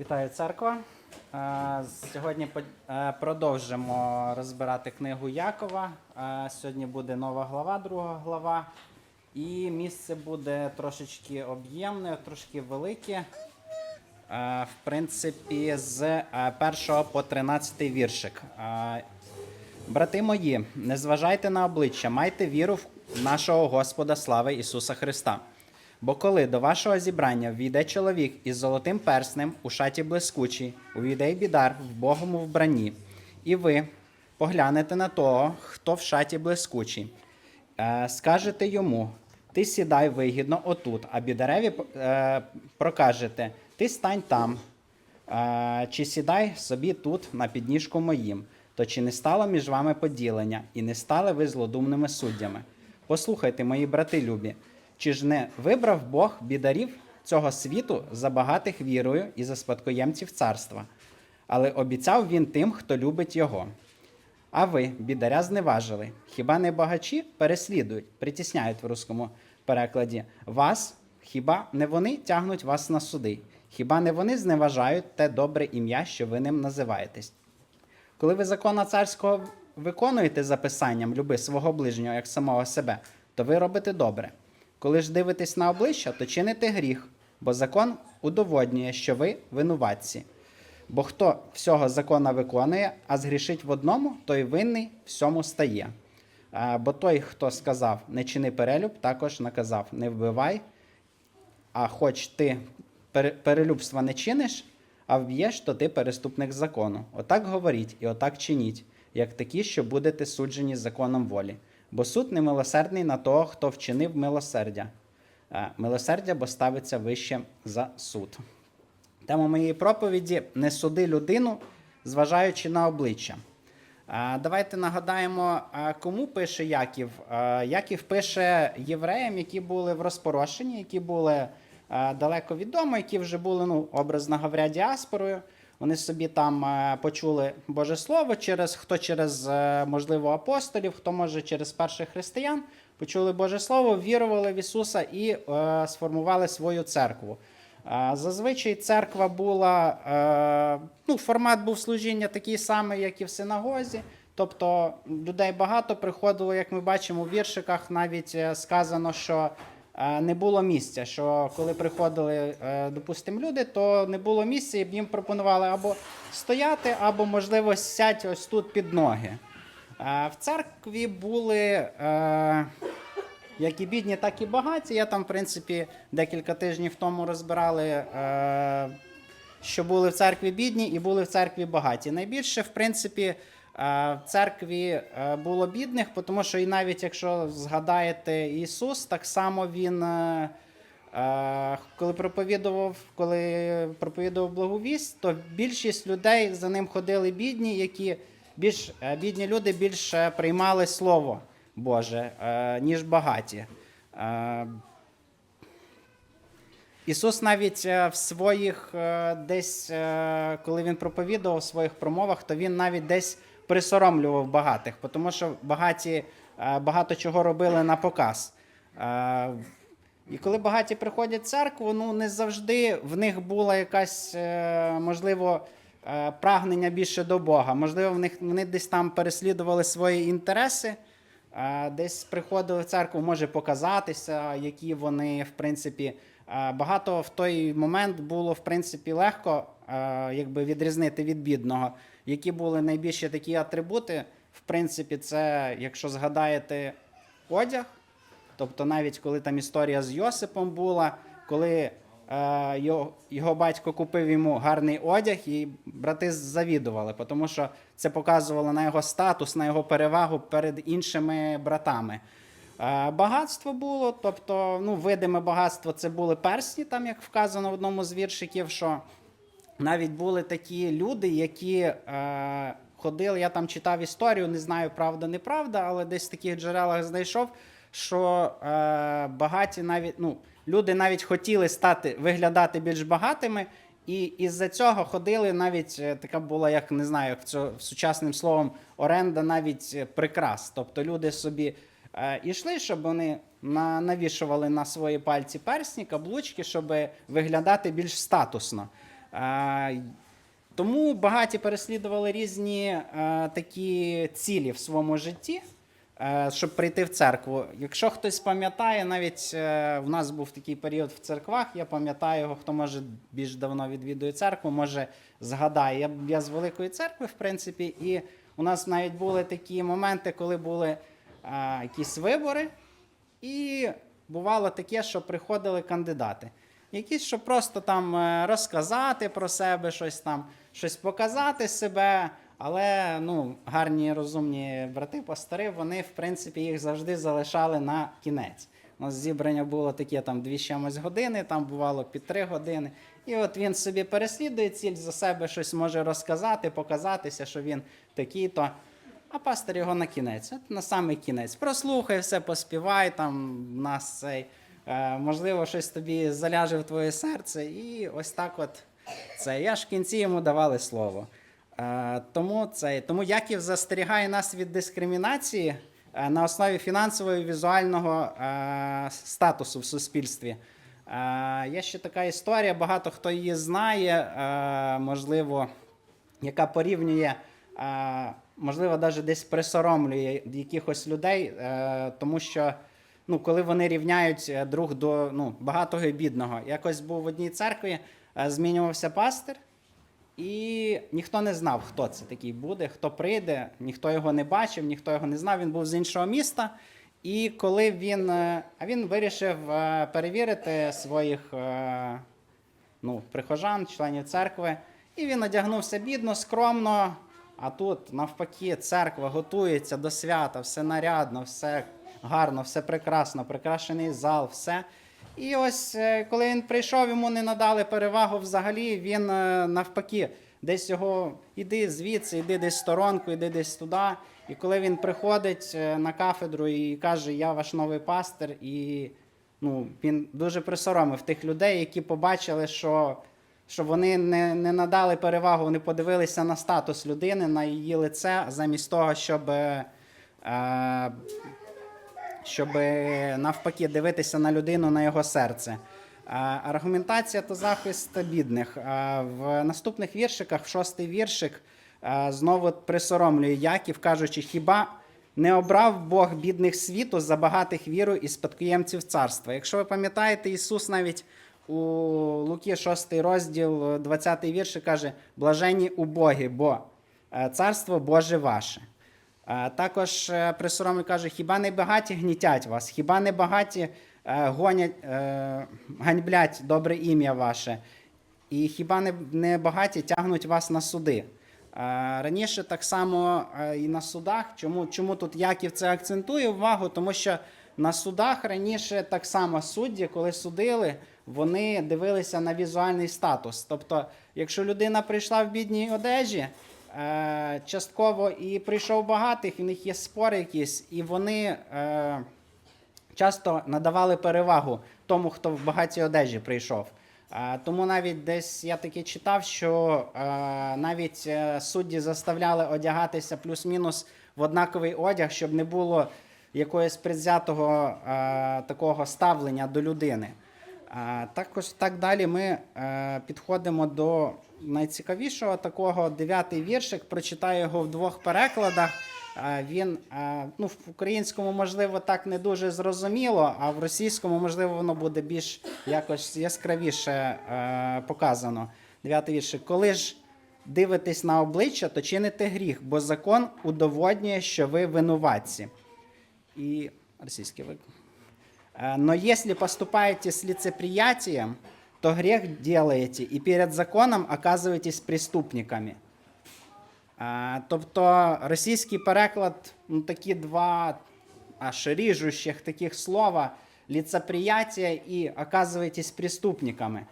Вітаю церква. Е, Сьогодні е, продовжимо розбирати книгу Якова. Е, Сьогодні буде нова глава, друга глава. І місце буде трошечки об'ємне, трошки велике. В принципі, з е, 1 по 13 віршик. Брати мої, не зважайте на обличчя, майте віру в нашого Господа слави Ісуса Христа. Бо коли до вашого зібрання війде чоловік із золотим перснем у шаті блискучій, увійде й бідар в богому вбранні, і ви поглянете на того, хто в шаті блискучий, е, скажете йому: Ти сідай вигідно отут, а бідареві е, прокажете, ти стань там, Е, Чи сідай собі тут на підніжку моїм, то чи не стало між вами поділення, і не стали ви злодумними суддями? Послухайте, мої брати любі, чи ж не вибрав Бог бідарів цього світу за багатих вірою і за спадкоємців царства, але обіцяв він тим, хто любить його. А ви, бідаря, зневажили. Хіба не багачі переслідують, притісняють в руському перекладі вас? Хіба не вони тягнуть вас на суди? Хіба не вони зневажають те добре ім'я, що ви ним називаєтесь? Коли ви закона царського виконуєте за писанням люби свого ближнього як самого себе, то ви робите добре. Коли ж дивитесь на обличчя, то чините гріх, бо закон удоводнює, що ви винуватці. Бо хто всього закона виконує, а згрішить в одному, той винний всьому стає. Бо той, хто сказав не чини перелюб, також наказав не вбивай, а хоч ти перелюбства не чиниш, а вб'єш, то ти переступник закону. Отак говоріть і отак чиніть, як такі, що будете суджені законом волі. Бо суд не милосердний на того, хто вчинив милосердя. Е, Милосердя, бо ставиться вище за суд. Тема моєї проповіді не суди людину, зважаючи на обличчя. Давайте нагадаємо, кому пише Яків. Яків пише євреям, які були в розпорошенні, які були далеко відомо, які вже були, ну, образно говоря, діаспорою. Вони собі там е, почули Боже Слово, через хто через, е, можливо, апостолів, хто може через перших християн, почули Боже Слово, вірували в Ісуса і е, сформували свою церкву. Е, Зазвичай церква була, е, ну, формат був служіння такий самий, як і в синагозі. Тобто людей багато приходило, як ми бачимо у віршиках, навіть е, сказано, що не було місця. Що коли приходили, е, допустимо, люди, то не було місця, і б їм пропонували або стояти, або, можливо, сядь ось тут під ноги. В церкві були. е, як і бідні, так і багаті. Я там, в принципі, декілька тижнів тому розбирали, е, що були в церкві бідні і були в церкві багаті. Найбільше, в принципі, в церкві е, було бідних, тому що і навіть якщо згадаєте Ісус, так само Він. е, е, Коли проповідував, коли проповідував благовість, то більшість людей за ним ходили бідні, які більш е, бідні люди більше приймали слово Боже, е, ніж багаті. Е, Ісус навіть е, в своїх е, десь, е, коли він проповідував в своїх промовах, то він навіть десь присоромлював багатих, тому що багаті е, багато чого робили на показ. Е, І коли багаті приходять в церкву, ну не завжди в них була якась, е, можливо, прагнення більше до Бога. Можливо, в них вони десь там переслідували свої інтереси. Десь приходили в церкву, може показатися, які вони, в принципі, багато в той момент було, в принципі, легко якби відрізнити від бідного. Які були найбільші такі атрибути, в принципі, це, якщо згадаєте, одяг. Тобто, навіть коли там історія з Йосипом була, коли е, його, його батько купив йому гарний одяг, і брати завідували, тому що це показувало на його статус, на його перевагу перед іншими братами. Е, багатство було, тобто, ну, видиме багатство це були персні, там як вказано в одному з віршиків, що навіть були такі люди, які е, ходили, я там читав історію, не знаю, правда, неправда, але десь в таких джерелах знайшов, що е, багаті навіть, ну, люди навіть хотіли стати, виглядати більш багатими, і із-за цього ходили навіть е, така була, як не знаю, як це сучасним словом, оренда навіть е, прикрас. Тобто люди собі е, ішли, щоб вони на, навішували на свої пальці персні, каблучки, щоб виглядати більш статусно. Тому багаті переслідували різні е, такі цілі в своєму житті, е, щоб прийти в церкву. Якщо хтось пам'ятає, навіть е, в нас був такий період в церквах, я пам'ятаю його, хто може більш давно відвідує церкву, може згадає. Я, я з Великої церкви, в принципі, і у нас навіть були такі моменти, коли були якісь вибори, і бувало таке, що приходили кандидати. Якісь, щоб просто там е, розказати про себе, щось там, щось показати себе. Але ну, гарні розумні брати, пастори, вони, в принципі, їх завжди залишали на кінець. У нас зібрання було таке там дві чимось години, там бувало під три години. І от він собі переслідує ціль за себе, щось може розказати, показатися, що він такий-то. А пастор його на кінець, от на самий кінець. Прослухай все, поспівай там в нас цей. Е, можливо, щось тобі заляже в твоє серце, і ось так от це. Я ж в кінці йому давали слово. Е, тому, це, тому Яків застерігає нас від дискримінації е, на основі фінансового і візуального статусу в суспільстві. Є ще така історія, багато хто її знає, можливо, яка порівнює, можливо, навіть десь присоромлює якихось людей, тому що ну, коли вони рівняють е, друг до ну, багатого і бідного. Якось був в одній церкві, е, змінювався пастир, і ніхто не знав, хто це такий буде, хто прийде, ніхто його не бачив, ніхто його не знав. Він був з іншого міста. І коли він, е, він вирішив перевірити своїх ну, прихожан, членів церкви, і він одягнувся бідно, скромно. А тут, навпаки, церква готується до свята, все нарядно, все гарно, все прекрасно, прикрашений зал, все. І ось е, коли він прийшов, йому не надали перевагу взагалі, він е, навпаки, десь його іди звідси, іди десь сторонку, іди десь туди. І коли він приходить е, на кафедру і каже, я ваш новий пастир, і ну, він дуже присоромив тих людей, які побачили, що, що вони не, не надали перевагу, вони подивилися на статус людини, на її лице, замість того, щоб. е, щоб навпаки дивитися на людину, на його серце. Аргументація та захист бідних. В наступних віршиках, в шостий віршик, знову присоромлює Яків, кажучи, хіба не обрав Бог бідних світу за багатих віру і спадкоємців царства. Якщо ви пам'ятаєте, Ісус навіть у Луки 6 розділ, 20 вірш каже: блаженні убогі, бо е, царство Боже ваше. Е, Також е, присоромний каже, хіба не багаті гнітять вас, хіба не багаті е, гонять, ганьблять добре ім'я ваше, і хіба не, не багаті тягнуть вас на суди. Раніше так само і на судах. Чому, чому тут Яків це акцентує увагу? Тому що на судах раніше так само судді, коли судили, вони дивилися на візуальний статус. Тобто, якщо людина прийшла в бідній одежі, частково і прийшов багатих, в них є спори якісь, і вони е, часто надавали перевагу тому, хто в багатій одежі прийшов. Е, Тому навіть десь я таки читав, що е, навіть е, судді заставляли одягатися плюс-мінус в однаковий одяг, щоб не було якогось предвзятого е, такого ставлення до людини. Також так далі ми е, підходимо до найцікавішого такого дев'ятий віршик. Прочитаю його в двох перекладах. Е, Він е, ну, в українському, можливо, так не дуже зрозуміло, а в російському, можливо, воно буде більш якось яскравіше показано. Дев'ятий віршик. Коли ж дивитесь на обличчя, то чините гріх, бо закон удоводнює, що ви винуватці. І російський вик. Э, Но если поступаете с лицеприятием, то грех делаете, и перед законом оказываетесь преступниками. Е, Тобто російський переклад, ну такі два аж ріжущих таких слова лицеприятие і оказуєтесь преступниками.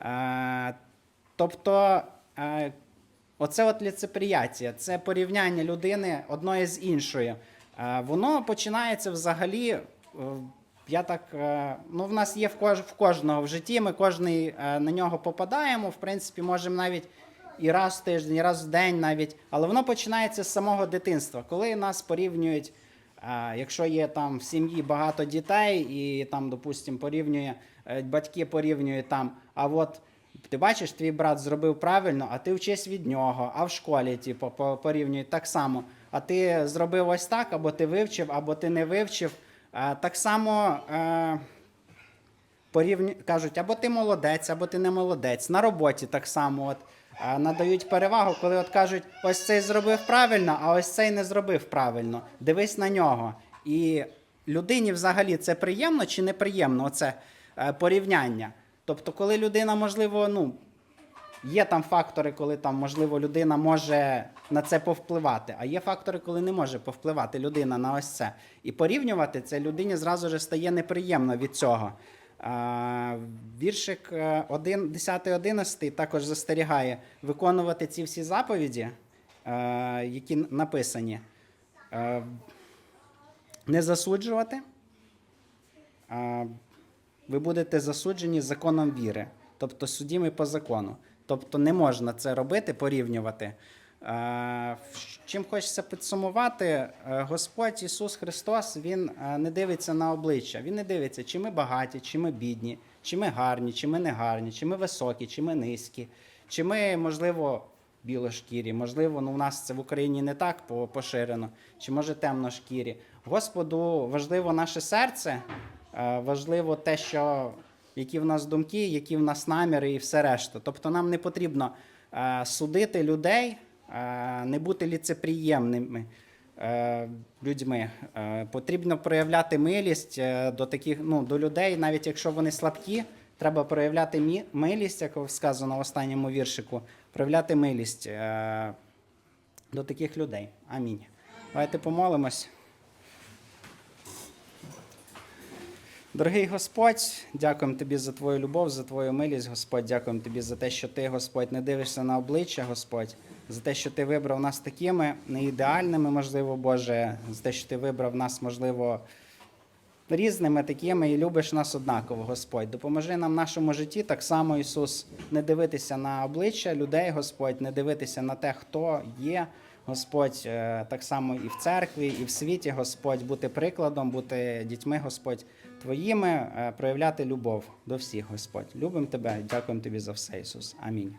Е, Тобто, е, оце от лицеприятие, це порівняння людини одної з іншою. Е, Воно починається взагалі. Я так, е, ну, в нас є в, кож, в кожного в житті, ми кожний е, на нього попадаємо. В принципі, можемо навіть і раз в тиждень, і раз в день навіть. Але воно починається з самого дитинства, коли нас порівнюють. е, Якщо є там в сім'ї багато дітей, і там, допустимо, порівнює батьки порівнюють там, а от Ти бачиш, твій брат зробив правильно, а ти вчись від нього, а в школі, типу, по- порівнюють так само. А ти зробив ось так, або ти вивчив, або ти не вивчив. Е, Так само е, порівню... кажуть, або ти молодець, або ти не молодець. На роботі так само от, е, надають перевагу, коли от кажуть, ось цей зробив правильно, а ось цей не зробив правильно. Дивись на нього. І людині взагалі це приємно чи неприємно, оце порівняння. Тобто, коли людина, можливо, ну, Є там фактори, коли там, можливо, людина може на це повпливати, а є фактори, коли не може повпливати людина на ось це. І порівнювати це людині зразу ж стає неприємно від цього. Віршик 1, 10, 11 також застерігає виконувати ці всі заповіді, е, які написані, Е, не засуджувати. Ви будете засуджені законом віри, тобто судімі по закону. Тобто не можна це робити, порівнювати. Е, Чим хочеться підсумувати, е, Господь Ісус Христос Він е, не дивиться на обличчя. Він не дивиться, чи ми багаті, чи ми бідні, чи ми гарні, чи ми не гарні, чи ми високі, чи ми низькі, чи ми, можливо, білошкірі, можливо, ну у нас це в Україні не так поширено, чи може темношкірі. Господу важливо наше серце, важливо те, що які в нас думки, які в нас наміри і все решта. Тобто нам не потрібно е, судити людей, е, не бути ліцеприємними е, людьми. Е, потрібно проявляти милість е, до таких, ну, до людей, навіть якщо вони слабкі, треба проявляти мі- милість, як сказано в останньому віршику, проявляти милість е, до таких людей. Амінь. Давайте помолимось. Дорогий Господь, дякуємо тобі за твою любов, за твою милість, Господь. Дякуємо тобі за те, що ти, Господь, не дивишся на обличчя, Господь, за те, що ти вибрав нас такими не ідеальними, можливо, Боже, за те, що ти вибрав нас, можливо, різними такими і любиш нас однаково, Господь. Допоможи нам в нашому житті так само, Ісус, не дивитися на обличчя людей, Господь, не дивитися на те, хто є. Господь, е, так само і в церкві, і в світі, Господь, бути прикладом, бути дітьми, Господь, Твоїми, е, проявляти любов до всіх, Господь. Любимо Тебе, дякуємо Тобі за все, Ісус. Амінь.